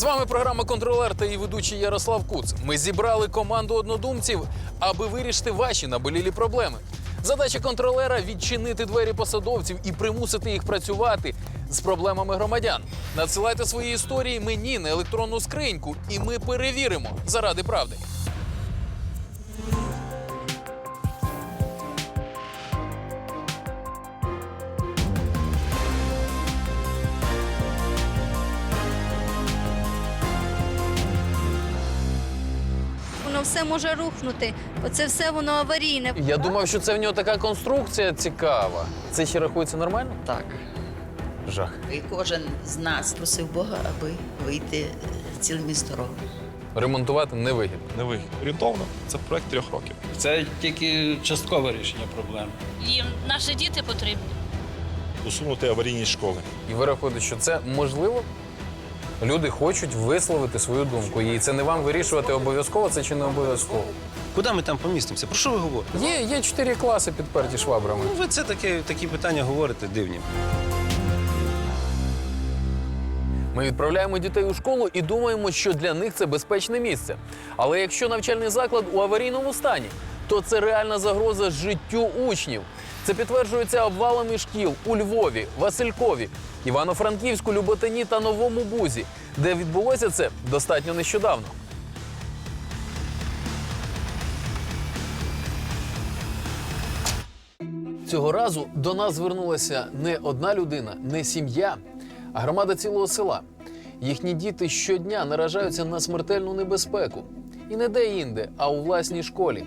З вами програма Контролер та її ведучий Ярослав Куц. Ми зібрали команду однодумців, аби вирішити ваші наболілі проблеми. Задача контролера відчинити двері посадовців і примусити їх працювати з проблемами громадян. Надсилайте свої історії мені на електронну скриньку, і ми перевіримо заради правди. Все може рухнути. Оце все воно аварійне. Я думав, що це в нього така конструкція цікава. Це ще рахується нормально? Так. Жах. І кожен з нас просив Бога, аби вийти цілим і здоровим. Ремонтувати невигідно. Не вигідно. Орієнтовно це проект трьох років. Це тільки часткове рішення проблеми. Їм наші діти потрібні. Усунути аварійність школи. І ви рахуєте, що це можливо? Люди хочуть висловити свою думку. І це не вам вирішувати, обов'язково це чи не обов'язково. Куди ми там помістимося? Про що ви говорите? Є, є чотири класи підперті швабрами. Ну, ви це таке, такі питання говорите дивні. Ми відправляємо дітей у школу і думаємо, що для них це безпечне місце. Але якщо навчальний заклад у аварійному стані, то це реальна загроза життю учнів. Це підтверджується обвалами шкіл у Львові, Василькові, Івано-Франківську, Люботині та Новому Бузі, де відбулося це достатньо нещодавно. Цього разу до нас звернулася не одна людина, не сім'я, а громада цілого села. Їхні діти щодня наражаються на смертельну небезпеку. І не де-інде, а у власній школі.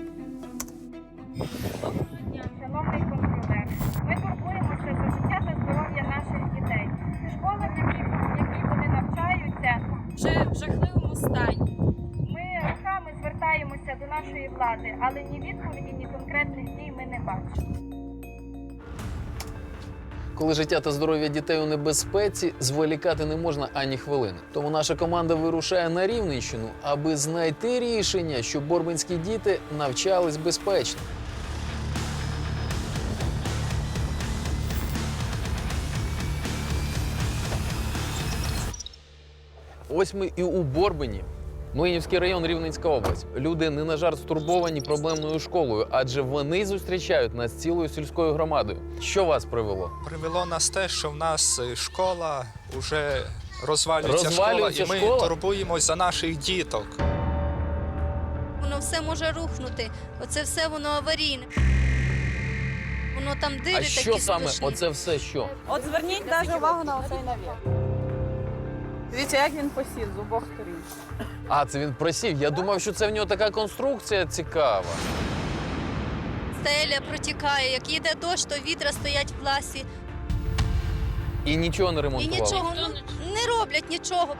Шановний контролер, ми турбуємося за життя та здоров'я наших дітей. Школа, в якій, в якій вони навчаються, Вже в жахливому стані. ми роками звертаємося до нашої влади, але ні відповіді, ні конкретних дій ми не бачимо. Коли життя та здоров'я дітей у небезпеці, зволікати не можна ані хвилини. Тому наша команда вирушає на Рівненщину, аби знайти рішення, щоб борбинські діти навчались безпечно. Ось ми і у Борбині. Млинівський район Рівненська область. Люди не на жарт стурбовані проблемною школою, адже вони зустрічають нас цілою сільською громадою. Що вас привело? Привело нас те, що в нас е, школа вже розвалюється, Розвалюється школа, і ми школа? турбуємось за наших діток. Воно все може рухнути. Оце все воно аварійне. Воно там дири А такі що саме? страшні. Оце все що? От зверніть навіть увагу на оцей навіс. Дивіться, як він посів з обох сторін. А, це він просів. Я думав, що це в нього така конструкція цікава. Стеля протікає. Як їде дощ, то вітра стоять в класі. І нічого не І ремонтували. нічого ну, не роблять нічого.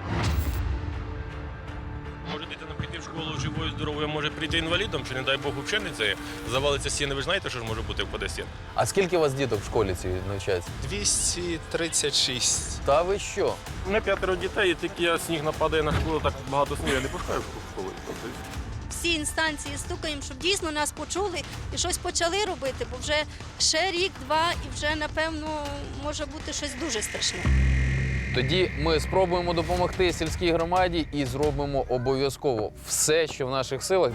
Може дитина прийти в школу живою, здоровою, може прийти інвалідом, чи не дай Бог взагалі не це завалиться стіни. Ви ж знаєте, що ж може бути в подесті? А скільки у вас діток в школі цій навчається? 236. Та ви що? У мене п'ятеро дітей, і тільки я сніг нападає на школу, так багато снігу, я не пускаю в школу. Всі інстанції стукаємо, щоб дійсно нас почули і щось почали робити, бо вже ще рік-два і вже напевно може бути щось дуже страшне. Тоді ми спробуємо допомогти сільській громаді і зробимо обов'язково все, що в наших силах.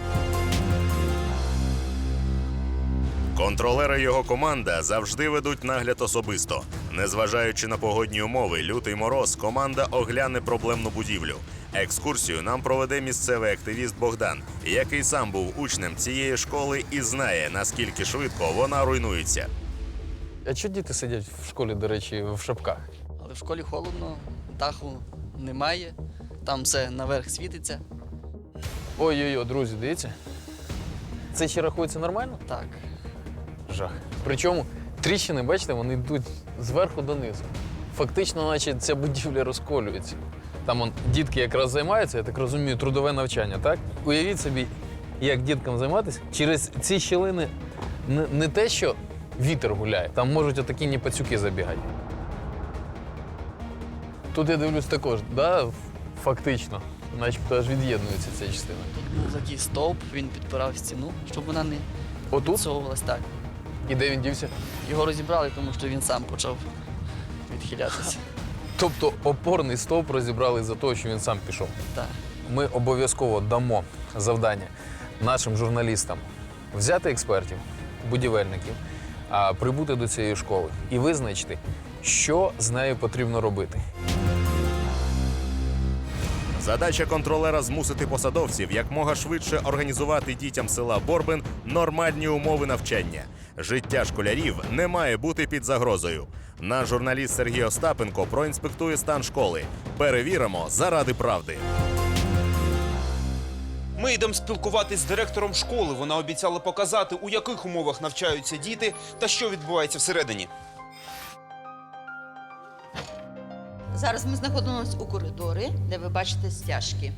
Контролери його команда завжди ведуть нагляд особисто. Незважаючи на погодні умови, лютий мороз, команда огляне проблемну будівлю. Екскурсію нам проведе місцевий активіст Богдан, який сам був учнем цієї школи і знає, наскільки швидко вона руйнується. А чого діти сидять в школі, до речі, в шапках? В школі холодно, даху немає, там все наверх світиться. Ой-ой-ой, друзі, дивіться. Це ще рахується нормально? Так. Жах. Причому тріщини, бачите, вони йдуть зверху донизу. Фактично, наче ця будівля розколюється. Там он, дітки якраз займаються, я так розумію, трудове навчання, так? Уявіть собі, як діткам займатися. Через ці щілини не, не те, що вітер гуляє, там можуть отакі пацюки забігати. Тут я дивлюсь також, да, фактично, начебто аж від'єднується ця частина. Тут був такий стовп, він підпирав стіну, щоб вона не Отут? так. І де він дівся? Його розібрали, тому що він сам почав відхилятися. Тобто опорний стовп розібрали за того, що він сам пішов. Так. Ми обов'язково дамо завдання нашим журналістам взяти експертів, будівельників, а, прибути до цієї школи і визначити, що з нею потрібно робити. Задача контролера змусити посадовців якмога швидше організувати дітям села Борбин нормальні умови навчання. Життя школярів не має бути під загрозою. Наш журналіст Сергій Остапенко проінспектує стан школи. Перевіримо заради правди. Ми йдемо спілкуватись з директором школи. Вона обіцяла показати, у яких умовах навчаються діти та що відбувається всередині. Зараз ми знаходимося у коридорі, де ви бачите стяжки.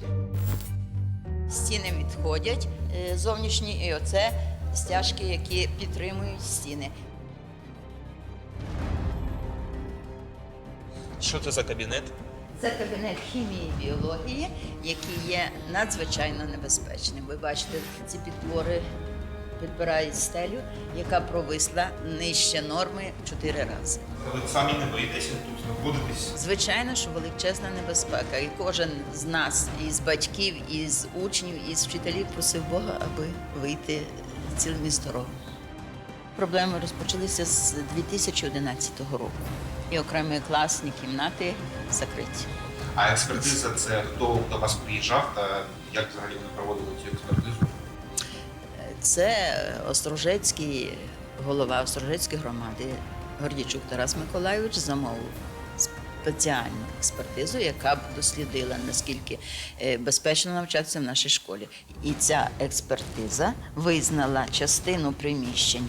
Стіни відходять е, зовнішні, і оце стяжки, які підтримують стіни. Що це за кабінет? Це кабінет хімії і біології, який є надзвичайно небезпечним. Ви бачите, ці підпори підбирають стелю, яка провисла нижче норми в чотири рази. Ви самі не боїтеся тут знаходитись. Звичайно, що величезна небезпека, і кожен з нас, із батьків, із учнів, із вчителів просив Бога, аби вийти цілим і здоровим. Проблеми розпочалися з 2011 року. І окремі класні кімнати закриті. А експертиза це хто до вас приїжджав та як взагалі вони проводили цю експертизу? Це Острожецький голова Острожецької громади Гордічук Тарас Миколайович замовив спеціальну експертизу, яка б дослідила наскільки е, безпечно навчатися в нашій школі. І ця експертиза визнала частину приміщень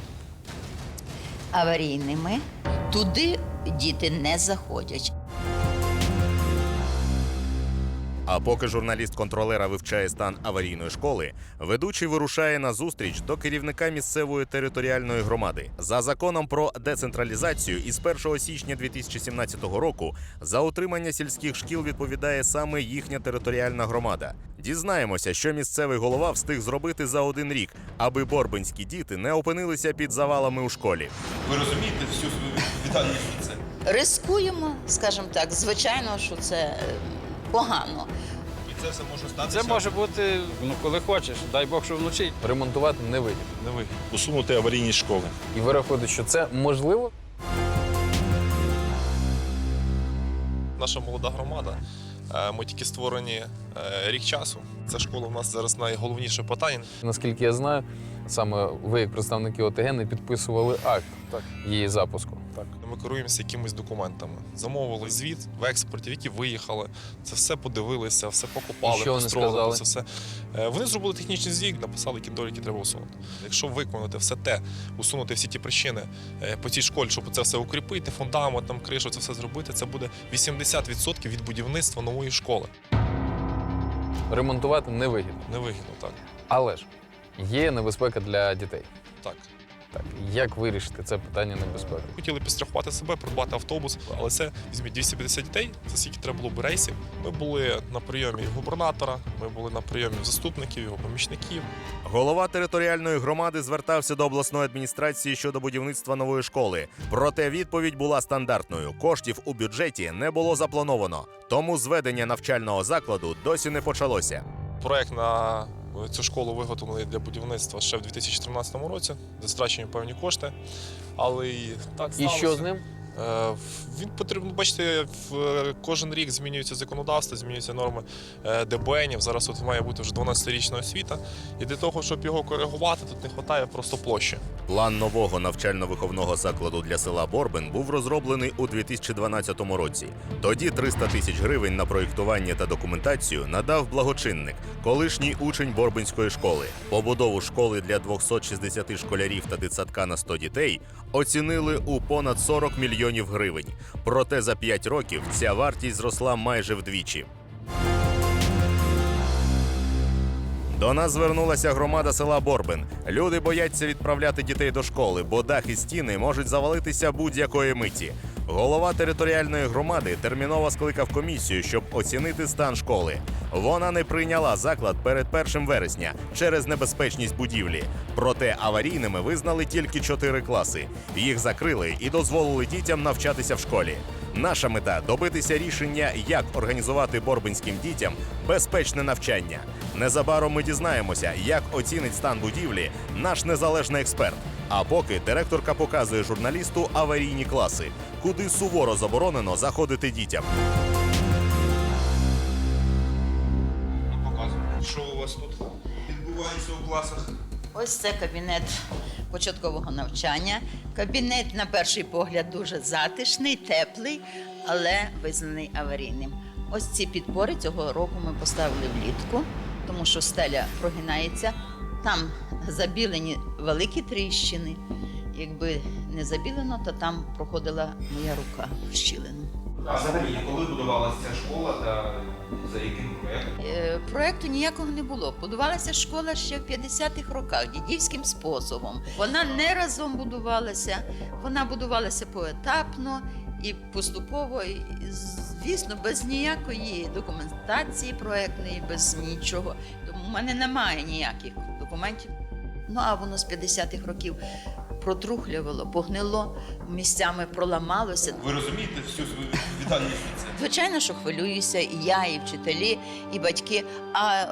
аварійними. Туди діти не заходять. А поки журналіст контролера вивчає стан аварійної школи, ведучий вирушає на зустріч до керівника місцевої територіальної громади. За законом про децентралізацію із 1 січня 2017 року за утримання сільських шкіл відповідає саме їхня територіальна громада. Дізнаємося, що місцевий голова встиг зробити за один рік, аби борбинські діти не опинилися під завалами у школі. Ви розумієте всю свою відповідальність це? Рискуємо, скажімо так, звичайно, що це е, погано. І це все може статися. Це може бути, ну коли хочеш. Дай Бог, що вночі. Ремонтувати не вигідно. Не вигідно. Усунути аварійність школи. І ви рахуєте, що це можливо? Наша молода громада. е, Ми тільки створені е, рік часу. Ця школа в нас зараз найголовніше питання. Наскільки я знаю, саме ви, як представники ОТГ, не підписували акт Так. її запуску. Так. Ми керуємося якимись документами. Замовили звіт в експортів, які виїхали. Це все подивилися, все покопали, вони построили. Це все. Е, Вони зробили технічний звіт, написали, які недоліки треба усунути. Якщо виконати все те, усунути всі ті причини е, по цій школі, щоб це все укріпити, фундамент, там кришу, це все зробити, це буде 80% від будівництва нової школи. Ремонтувати не вигідно. Невигідно, так. Але ж є небезпека для дітей. Так. Так, як вирішити це питання небезпеки? Хотіли підстрахувати себе, придбати автобус, але це візьміть 250 дітей. Це скільки треба було б рейсів. Ми були на прийомі губернатора, ми були на прийомі заступників, його помічників. Голова територіальної громади звертався до обласної адміністрації щодо будівництва нової школи. Проте відповідь була стандартною: коштів у бюджеті не було заплановано, тому зведення навчального закладу досі не почалося. Проект на цю школу виготовили для будівництва ще в 2013 році, затрачені певні кошти. Але і так І що з ним? Е, Він потрібно, бачите, в- кожен рік змінюється законодавство, змінюються норми е, ДБНів. Зараз тут має бути вже 12-річна освіта. І для того, щоб його коригувати, тут не вистачає просто площі. План нового навчально-виховного закладу для села Борбин був розроблений у 2012 році. Тоді 300 тисяч гривень на проєктування та документацію надав благочинник, колишній учень Борбинської школи. Побудову школи для 260 школярів та дитсадка на 100 дітей оцінили у понад 40 мільйонів гривень. Проте за 5 років ця вартість зросла майже вдвічі. До нас звернулася громада села Борбин. Люди бояться відправляти дітей до школи, бо дах і стіни можуть завалитися будь-якої миті. Голова територіальної громади терміново скликав комісію, щоб оцінити стан школи. Вона не прийняла заклад перед 1 вересня через небезпечність будівлі. Проте аварійними визнали тільки чотири класи. Їх закрили і дозволили дітям навчатися в школі. Наша мета добитися рішення, як організувати борбинським дітям безпечне навчання. Незабаром ми дізнаємося, як оцінить стан будівлі наш незалежний експерт. А поки директорка показує журналісту аварійні класи, куди суворо заборонено заходити дітям. Що у вас тут відбувається у класах. Ось це кабінет початкового навчання. Кабінет, на перший погляд, дуже затишний, теплий, але визнаний аварійним. Ось ці підпори цього року ми поставили влітку, тому що стеля прогинається. Там забілені великі тріщини. Якби не забілено, то там проходила моя рука в щілину. А взагалі, коли будувалася ця школа та за яким проєктом? Е, Проекту ніякого не було. Будувалася школа ще в 50-х роках дідівським способом. Вона не разом будувалася, вона будувалася поетапно і поступово, звісно, без ніякої документації проектної, без нічого. Тому в мене немає ніяких документів. Ну а воно з 50-х років протрухлювало, погнило, місцями проламалося. Ви розумієте всю свою відповідальність? Звичайно, що хвилююся і я, і вчителі, і батьки. А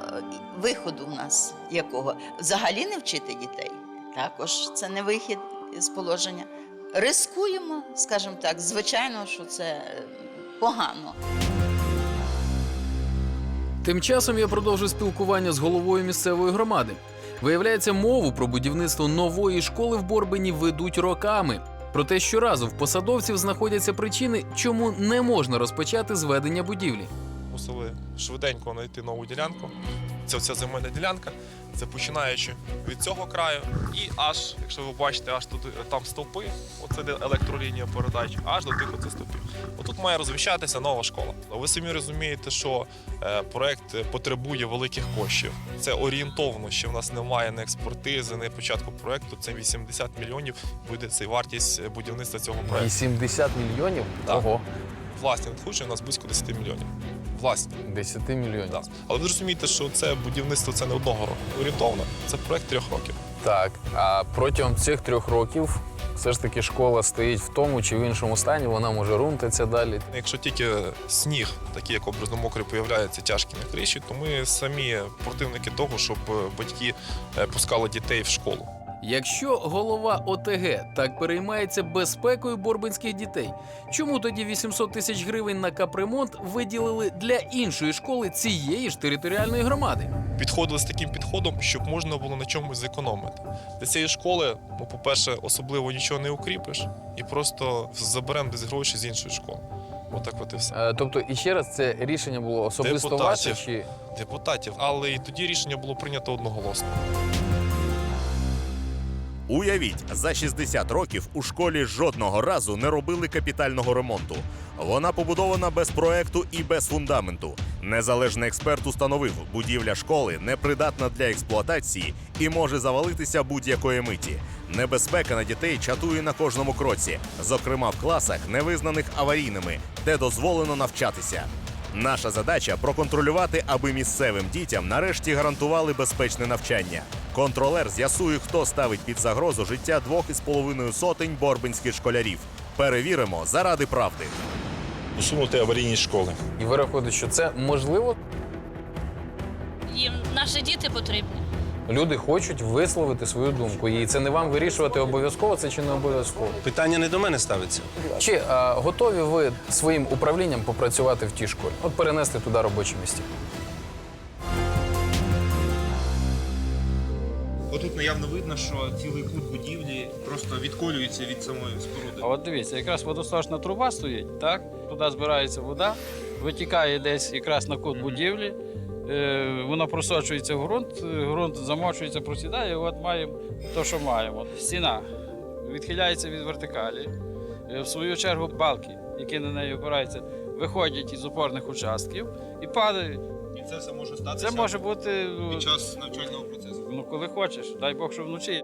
виходу в нас якого? Взагалі не вчити дітей. Також це не вихід з положення. Рискуємо, скажімо так. Звичайно, що це е, погано. Тим часом я продовжу спілкування з головою місцевої громади. Виявляється, мову про будівництво нової школи в Борбині ведуть роками. Проте щоразу в посадовців знаходяться причини, чому не можна розпочати зведення будівлі. Мусили швиденько знайти нову ділянку. Це вся земельна ділянка. Це починаючи від цього краю, і аж, якщо ви бачите, аж тут е, там стовпи, оце де електролінія передач, аж до тих оце стовпів. Отут має розвищатися нова школа. Ви самі розумієте, що е, проект потребує великих коштів. Це орієнтовно, що в нас немає ні експертизи, ні початку проекту. Це 80 мільйонів буде це вартість е, будівництва цього проекту. 80 мільйонів? Так. Ого, Власні надходження у нас близько 10 мільйонів. Власні. 10 мільйонів. Так. Але ви розумієте, що це будівництво це не одного року. Орієнтовно це проект трьох років. Так, а протягом цих трьох років все ж таки школа стоїть в тому чи в іншому стані, вона може рунтитися далі. Якщо тільки сніг, такий як образно-мокрий, появляється тяжкі на криші, то ми самі противники того, щоб батьки е, пускали дітей в школу. Якщо голова ОТГ так переймається безпекою борбинських дітей, чому тоді 800 тисяч гривень на капремонт виділили для іншої школи цієї ж територіальної громади? Підходили з таким підходом, щоб можна було на чомусь зекономити. Для цієї школи, ну, по-перше, особливо нічого не укріпиш, і просто заберемо десь гроші з іншої школи. Отак от і все. Е, тобто, і ще раз, це рішення було особисто Депутатів. ваше чи Депутатів, але і тоді рішення було прийнято одноголосно. Уявіть, за 60 років у школі жодного разу не робили капітального ремонту. Вона побудована без проекту і без фундаменту. Незалежний експерт установив, будівля школи непридатна для експлуатації і може завалитися будь-якої миті. Небезпека на дітей чатує на кожному кроці, зокрема в класах, не визнаних аварійними, де дозволено навчатися. Наша задача проконтролювати, аби місцевим дітям нарешті гарантували безпечне навчання. Контролер з'ясує, хто ставить під загрозу життя двох із половиною сотень борбинських школярів. Перевіримо заради правди. Усунути аварійність школи. і ви рахуєте, що це можливо? Їм наші діти потрібні. Люди хочуть висловити свою думку, і це не вам вирішувати обов'язково це чи не обов'язково. Питання не до мене ставиться. Чи е, готові ви своїм управлінням попрацювати в тій школі? От перенести туди робочі місця? Отут наявно видно, що цілий кут будівлі просто відколюється від самої споруди. А от дивіться, якраз водосточна труба стоїть, так? Туди збирається вода, витікає десь якраз на кут будівлі, вона просочується в ґрунт, е, ґрунт замочується, просідає, і от маємо те, що маємо. Стіна відхиляється від вертикалі. Е, В свою чергу балки, які на неї опираються, виходять із опорних участків і падають. І це все може статися Це може бути під час навчального процесу. ну, коли хочеш, дай Бог, що вночі.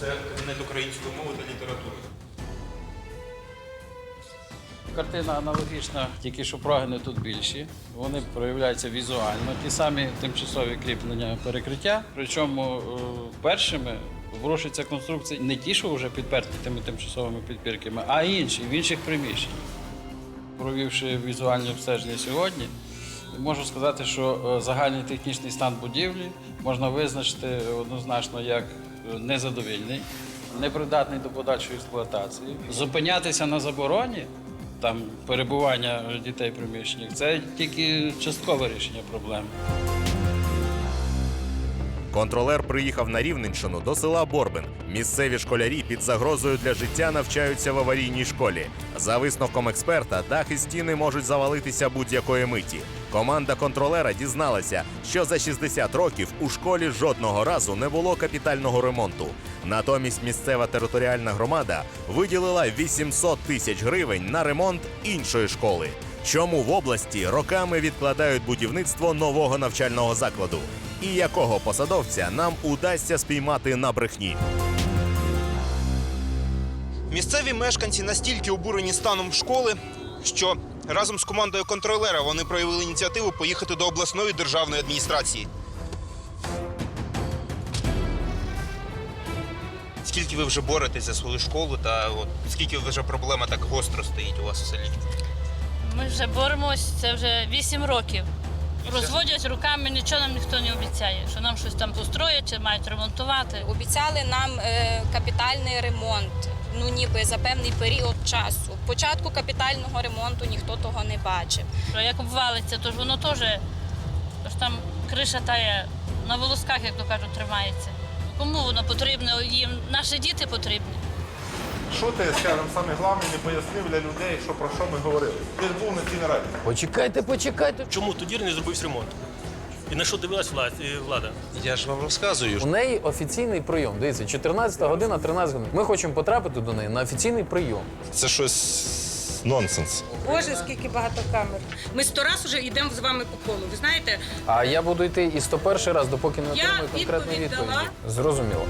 Це кабінет української мови та літератури. Картина аналогічна, тільки що прогини тут більші. Вони проявляються візуально. Ті самі тимчасові кріплення перекриття. Причому е, першими ворушиться конструкції не ті, що вже підперті тими тимчасовими підпірками, а інші в інших приміщеннях. Провівши візуальне обстеження сьогодні, можу сказати, що е, загальний технічний стан будівлі можна визначити однозначно як е, незадовільний, непридатний до подальшої експлуатації. Зупинятися на забороні там перебування дітей приміщеннях це тільки часткове рішення проблеми. Контролер приїхав на Рівненщину до села Борбин. Місцеві школярі під загрозою для життя навчаються в аварійній школі. За висновком експерта, дах і стіни можуть завалитися будь-якої миті. Команда контролера дізналася, що за 60 років у школі жодного разу не було капітального ремонту. Натомість місцева територіальна громада виділила 800 тисяч гривень на ремонт іншої школи. Чому в області роками відкладають будівництво нового навчального закладу? І якого посадовця нам удасться спіймати на брехні? Місцеві мешканці настільки обурені станом школи, що разом з командою контролера вони проявили ініціативу поїхати до обласної державної адміністрації. Скільки ви вже боретесь за свою школу та от, скільки вже проблема так гостро стоїть у вас у селі? Ми вже боремось, це вже 8 років. Розводять руками, нічого нам ніхто не обіцяє, що нам щось там построять чи мають ремонтувати. Обіцяли нам е, капітальний ремонт, ну ніби за певний період часу. Початку капітального ремонту ніхто того не бачив. Як обвалиться, то ж воно теж, то ж там криша тає на волосках, як то кажуть, тримається. Кому воно потрібно? Їм наші діти потрібні. Що ти, скажімо, саме головне не пояснив для людей, що про що ми говорили? Ти ж був на цій нараді. Почекайте, почекайте. Чому тоді не зробився ремонт? І на що дивилась влада? влада? Я ж вам розказую. У неї офіційний прийом. Дивіться, 14 година, 13 годин. Ми хочемо потрапити до неї на офіційний прийом. Це щось нонсенс. Боже, скільки багато камер. Ми сто раз вже йдемо з вами по колу. Ви знаєте, А я буду йти і 101 раз, допоки не Я отримаю конкретної відповідь дала. Зрозуміло.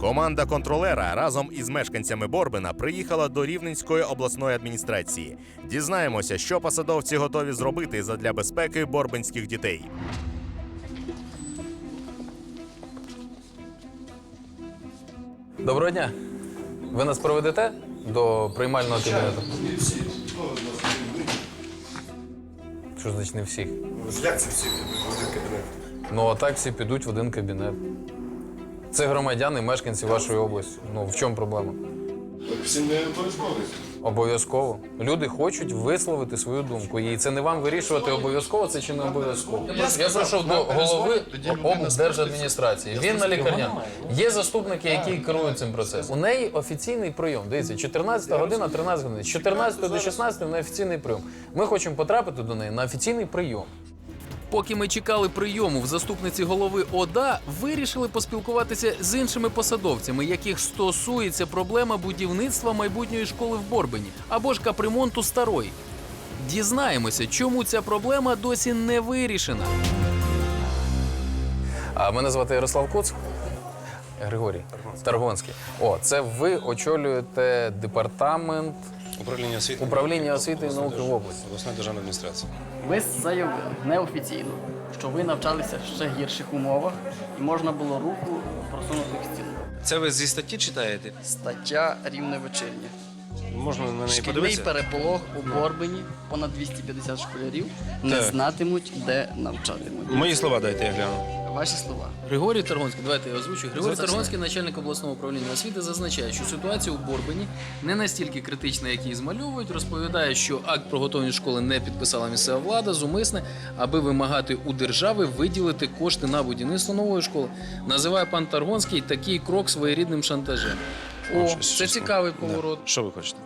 Команда контролера разом із мешканцями Борбина приїхала до Рівненської обласної адміністрації. Дізнаємося, що посадовці готові зробити задля безпеки борбинських дітей. Доброго дня. Ви нас проведете до приймального кабінету? Що значить не всіх? Як це всі в один кабінет? Ну, а так всі підуть в один кабінет. Це громадяни, мешканці вашої області. Ну, в чому проблема? Всі не обов'язково. Обов'язково. Люди хочуть висловити свою думку. І це не вам вирішувати, обов'язково це чи не обов'язково. Я прийшов до голови облдержадміністрації. Він на лікарняному. Є заступники, які керують цим процесом. У неї офіційний прийом. Дивіться, 14 година, 13 годин. З 14 до 16 на офіційний прийом. Ми хочемо потрапити до неї на офіційний прийом. Поки ми чекали прийому в заступниці голови ОДА, вирішили поспілкуватися з іншими посадовцями, яких стосується проблема будівництва майбутньої школи в Борбині або ж капремонту старої. Дізнаємося, чому ця проблема досі не вирішена. А мене звати Ярослав Коц. Григорій Таргонський. О, це ви очолюєте департамент Управління освіти. управління освіти і науки в області. Обласної державної адміністрації. Ви заявили неофіційно, що ви навчалися в ще гірших умовах і можна було руку просунути в стіну. Це ви зі статті читаєте? Стаття рівне вечірнє. Можна на неї Шкільний подивитися? переполох у Борбині. Понад 250 школярів не Так. знатимуть, де навчатимуть. Мої слова дайте, я гляну. Ваші слова. Григорій Таргонський, давайте я озвучу. Григорій Зазначте. Таргонський, начальник обласного управління освіти, зазначає, що ситуація у Борбині не настільки критична, як її змальовують. Розповідає, що акт про готовність школи не підписала місцева влада зумисне, аби вимагати у держави виділити кошти на будівництво нової школи. Називає пан Таргонський такий крок своєрідним шантажем. О, щось- це щось цікавий там. поворот. Да. Що ви хочете?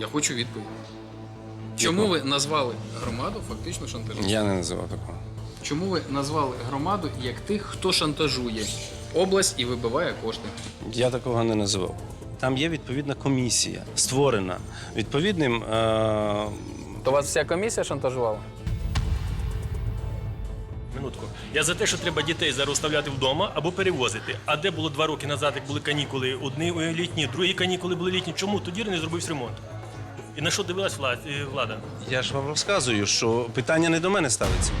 Я хочу відповідь. Чому ви назвали громаду фактично шантажем? Я не називав такого. Чому ви назвали громаду як тих, хто шантажує область і вибиває кошти? Я такого не називав. Там є відповідна комісія, створена відповідним. Е- То вас вся комісія шантажувала? Я за те, що треба дітей зараз оставляти вдома або перевозити. А де було два роки назад, як були канікули, одні літні, другі канікули були літні. Чому тоді не зробився ремонт? І на що дивилась е, влада? Я ж вам розказую, що питання не до мене ставиться.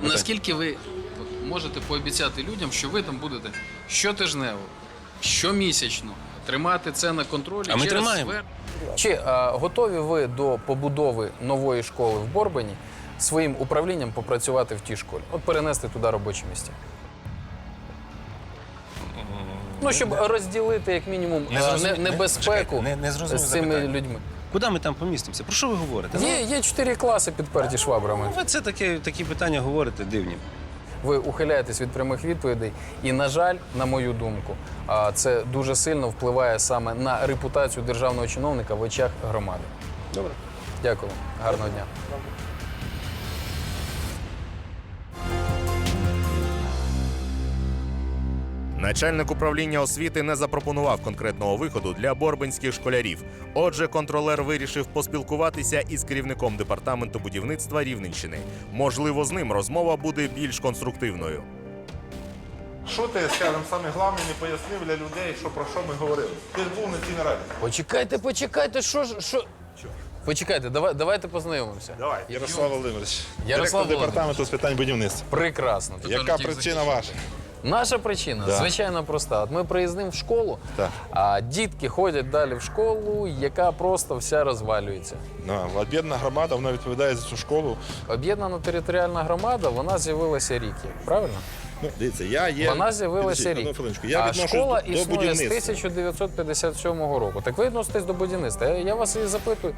Наскільки ви можете пообіцяти людям, що ви там будете щотижнево, щомісячно тримати це на контролі? А ми через тримаємо. свер- Чи а, готові ви до побудови нової школи в Борбані своїм управлінням попрацювати в тій школі? От перенести туди робочі місця? Ну, щоб розділити як мінімум Не зрозумів- не- не- небезпеку чекайте, не- не зрозумів з цими запитання. людьми. Куди ми там помістимося? Про що ви говорите? Є, є чотири класи підперті швабрами. Ви це такі, такі питання говорите дивні. Ви ухиляєтесь від прямих відповідей, і на жаль, на мою думку, а, це дуже сильно впливає саме на репутацію державного чиновника в очах громади. Добре. Дякую. Гарного дня. Начальник управління освіти не запропонував конкретного виходу для борбинських школярів. Отже, контролер вирішив поспілкуватися із керівником департаменту будівництва Рівненщини. Можливо, з ним розмова буде більш конструктивною. Що ти, скажімо, саме головне не пояснив для людей, що про що ми говорили? Ти ж був на цій нараді. Почекайте, почекайте, що ж. Що? Почекайте, давай, давайте познайомимося. Давай, Ярослав Володимирович, Ярослав директор Володимирович. департаменту з питань будівництва. Прекрасно. Яка причина ваша? Наша причина Да. звичайно проста. От ми приїздимо в школу, Так. а дітки ходять далі в школу, яка просто вся розвалюється. Да. об'єднана громада, вона відповідає за цю школу. Об'єднана територіальна громада, вона з'явилася рік, правильно? Ну, дивіться, я є. Вона з'явилася рік. Я а школа до, до існує з 1957 року. Так ви відноситесь до будівництва. Я, я вас і запитую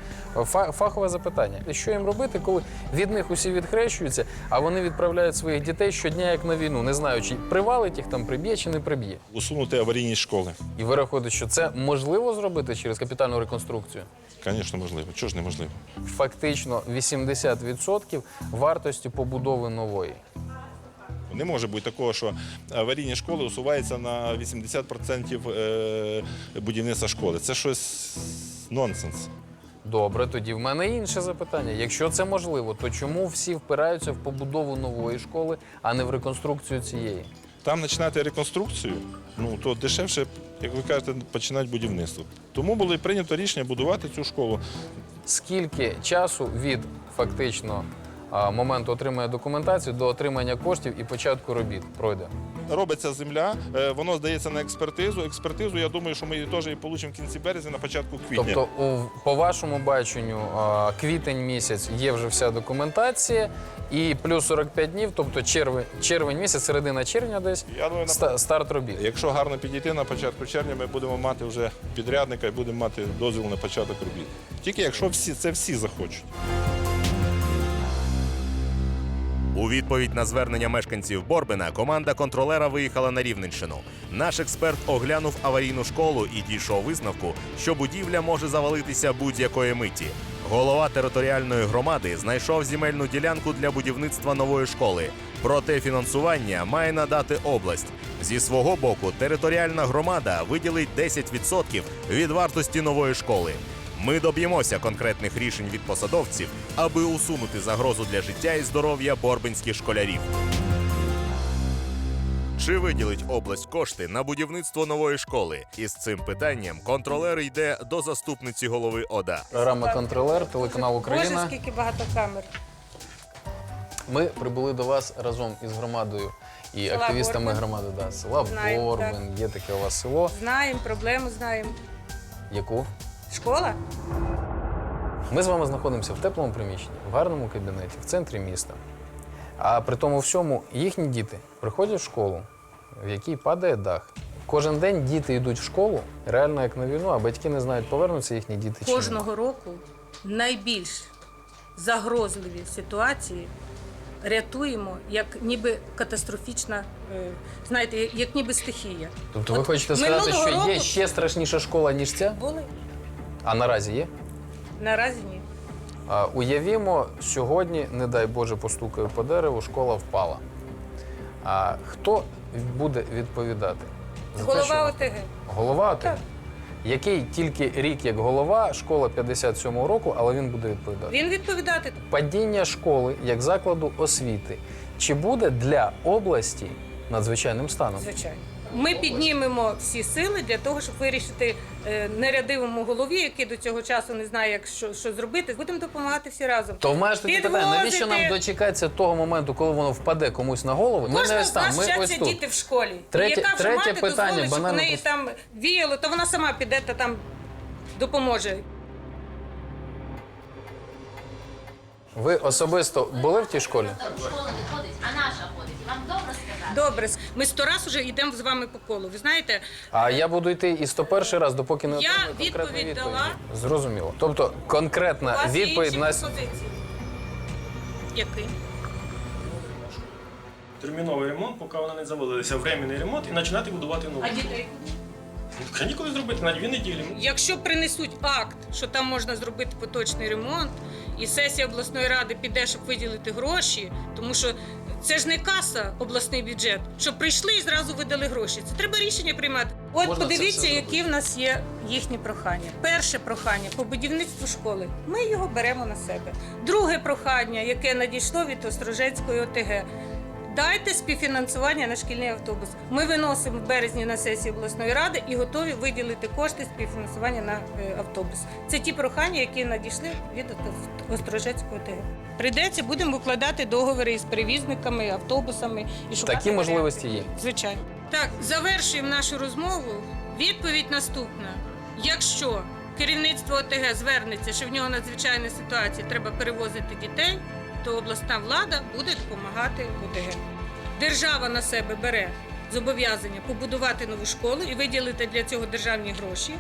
фахове запитання. Що їм робити, коли від них усі відхрещуються, а вони відправляють своїх дітей щодня як на війну, не знаючи, привалить їх там, приб'є чи не приб'є. Усунути аварійність школи. І ви рахуєте, що це можливо зробити через капітальну реконструкцію? Звісно, можливо. Чого ж неможливо? Фактично 80% вартості побудови нової. Не може бути такого, що аварійні школи усуваються на 80% е, будівництва школи. Це щось нонсенс. Добре, тоді в мене інше запитання. Якщо це можливо, то чому всі впираються в побудову нової школи, а не в реконструкцію цієї? Там починати реконструкцію, ну то дешевше, як ви кажете, починати будівництво. Тому було і прийнято рішення будувати цю школу. Скільки часу від фактично моменту отримання документації до отримання коштів і початку робіт пройде? Робиться земля, е, воно здається на експертизу. Експертизу, я думаю, що ми її теж і получимо в кінці березня, на початку квітня. Тобто, у, по вашому баченню, квітень місяць є вже вся документація, і плюс 45 днів, тобто червень, червень місяць, середина червня десь Я думаю, на- старт робіт. Якщо гарно підійти на початку червня, ми будемо мати вже підрядника і будемо мати дозвіл на початок робіт. Тільки якщо всі це всі захочуть. У відповідь на звернення мешканців Борбина команда контролера виїхала на Рівненщину. Наш експерт оглянув аварійну школу і дійшов висновку, що будівля може завалитися будь-якої миті. Голова територіальної громади знайшов земельну ділянку для будівництва нової школи. Проте фінансування має надати область. Зі свого боку, територіальна громада виділить 10% від вартості нової школи. Ми доб'ємося конкретних рішень від посадовців, аби усунути загрозу для життя і здоров'я борбинських школярів. Чи виділить область кошти на будівництво нової школи? Із цим питанням контролер йде до заступниці голови ОДА. Програма Контролер, телеканал Україна. Боже, скільки багато камер. Ми прибули до вас разом із громадою і Села активістами Борбин. громади. Да, села Знаємо, Борбин, є таке у вас село. Знаємо, проблему знаємо. Яку? Школа? Ми з вами знаходимося в теплому приміщенні, в гарному кабінеті, в центрі міста. А при тому всьому їхні діти приходять в школу, в якій падає дах. Кожен день діти йдуть в школу, реально як на війну, а батьки не знають, повернуться їхні діти чи. Кожного року найбільш загрозливі ситуації рятуємо, як ніби катастрофічна, е, знаєте, як ніби стихія. Тобто ви От хочете сказати, минулого що є року ще страшніша школа, ніж ця? Були? А наразі є? Наразі ні. А, Уявімо, сьогодні, не дай Боже, постукаю по дереву, школа впала. А хто буде відповідати? за те, Голова ОТГ. Голова ОТГ? Так. який тільки рік як голова, школа 57-го року, але він буде відповідати. Він відповідати. Падіння школи як закладу освіти чи буде для області надзвичайним станом? Звичайно. Ми піднімемо всі сили для того, щоб вирішити е, нерядивому голові, який до цього часу не знає, як що, що зробити. Будемо допомагати всі разом. То в мене ж тоді питання, навіщо нам дочекатися того моменту, коли воно впаде комусь на голову? Ми не ось там, ми ось тут. діти в школі. Третє- і яка вже третє мати питання, дозволить, щоб банально неї просто. там віяло, то вона сама піде та там допоможе. Ви особисто були в тій школі? Школа не ходить, А наша. Вам добре сказати? Добре, ми сто раз уже йдемо з вами по колу. Ви знаєте, А я буду йти і 101 раз, допоки не Я отримаю конкретну відповідь відповідь. дала. Зрозуміло. Тобто у конкретна вас є відповідь інші на пропозиції? Який? Терміновий ремонт, поки вона не завалилася, временний ремонт і починати будувати нову. А дітей? Ну, Канікули зробити на дві неділі. Якщо принесуть акт, що там можна зробити поточний ремонт, і сесія обласної ради піде, щоб виділити гроші, тому що це ж не каса, обласний бюджет, щоб прийшли і зразу видали гроші. Це треба рішення приймати. От Можна подивіться, які в нас є їхні прохання. Перше прохання по будівництву школи. Ми його беремо на себе. Друге прохання, яке надійшло від Острожецької ОТГ. Дайте співфінансування на шкільний автобус. Ми виносимо в березні на сесію обласної ради і готові виділити кошти співфінансування на е, автобус. Це ті прохання, які надійшли від Острожецької ОТГ. Прийдеться, будемо укладати договори із перевізниками, автобусами і шукати такі варіанти. можливості є. Звичайно. Так, завершуємо нашу розмову. Відповідь наступна: якщо керівництво ОТГ звернеться, що в нього надзвичайна ситуація, треба перевозити дітей, то обласна влада буде допомагати ОТГ. Держава на себе бере зобов'язання побудувати нову школу і виділити для цього державні гроші.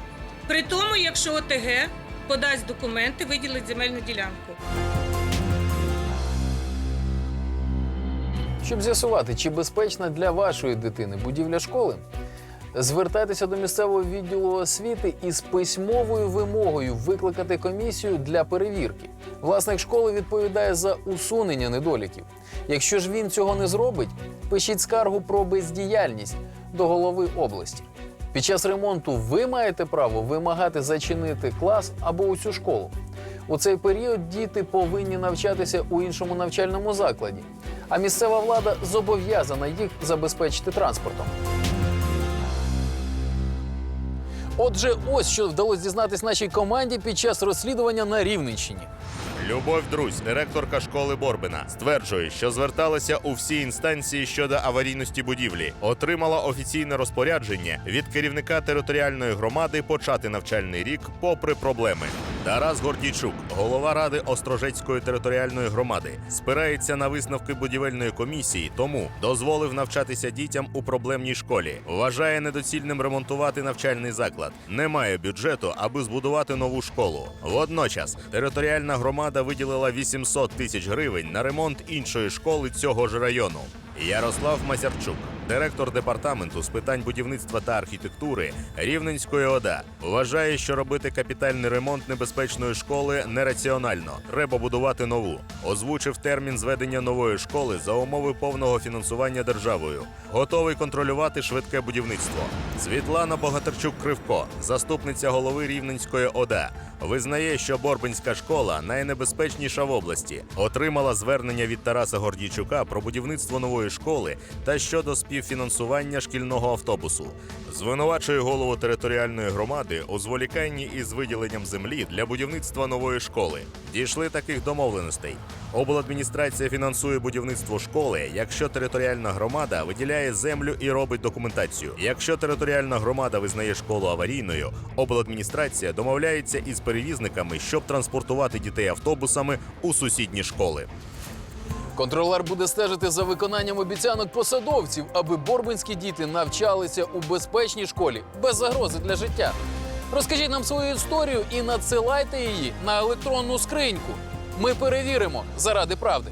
При тому, якщо ОТГ подасть документи, виділить земельну ділянку. Щоб з'ясувати, чи безпечна для вашої дитини будівля школи, звертайтеся до місцевого відділу освіти із письмовою вимогою викликати комісію для перевірки. Власник школи відповідає за усунення недоліків. Якщо ж він цього не зробить, пишіть скаргу про бездіяльність до голови області. Під час ремонту ви маєте право вимагати зачинити клас або усю школу. У цей період діти повинні навчатися у іншому навчальному закладі, а місцева влада зобов'язана їх забезпечити транспортом. Отже, ось що вдалося дізнатись нашій команді під час розслідування на Рівненщині. Любов Друзь, директорка школи Борбина, стверджує, що зверталася у всі інстанції щодо аварійності будівлі, отримала офіційне розпорядження від керівника територіальної громади почати навчальний рік попри проблеми. Тарас Гордійчук, голова ради Острожецької територіальної громади, спирається на висновки будівельної комісії, тому дозволив навчатися дітям у проблемній школі. Вважає недоцільним ремонтувати навчальний заклад. Немає бюджету, аби збудувати нову школу. Водночас територіальна громада виділила 800 тисяч гривень на ремонт іншої школи цього ж району. Ярослав Масярчук, директор департаменту з питань будівництва та архітектури Рівненської ОДА, вважає, що робити капітальний ремонт небезпечної школи нераціонально. Треба будувати нову. Озвучив термін зведення нової школи за умови повного фінансування державою. Готовий контролювати швидке будівництво. Світлана Богатирчук-Кривко, заступниця голови Рівненської ОДА, визнає, що Борбинська школа найнебезпечніша в області. Отримала звернення від Тараса Гордійчука про будівництво нової школи та щодо співфінансування шкільного автобусу. Звинувачує голову територіальної громади у зволіканні із виділенням землі для будівництва нової школи. Дійшли таких домовленостей. Обладміністрація фінансує будівництво школи, якщо територіальна громада виділяє землю і робить документацію. Якщо територіальна громада визнає школу аварійною, обладміністрація домовляється із перевізниками, щоб транспортувати дітей автобусами у сусідні школи. Контролер буде стежити за виконанням обіцянок посадовців, аби борбинські діти навчалися у безпечній школі без загрози для життя. Розкажіть нам свою історію і надсилайте її на електронну скриньку. Ми перевіримо заради правди.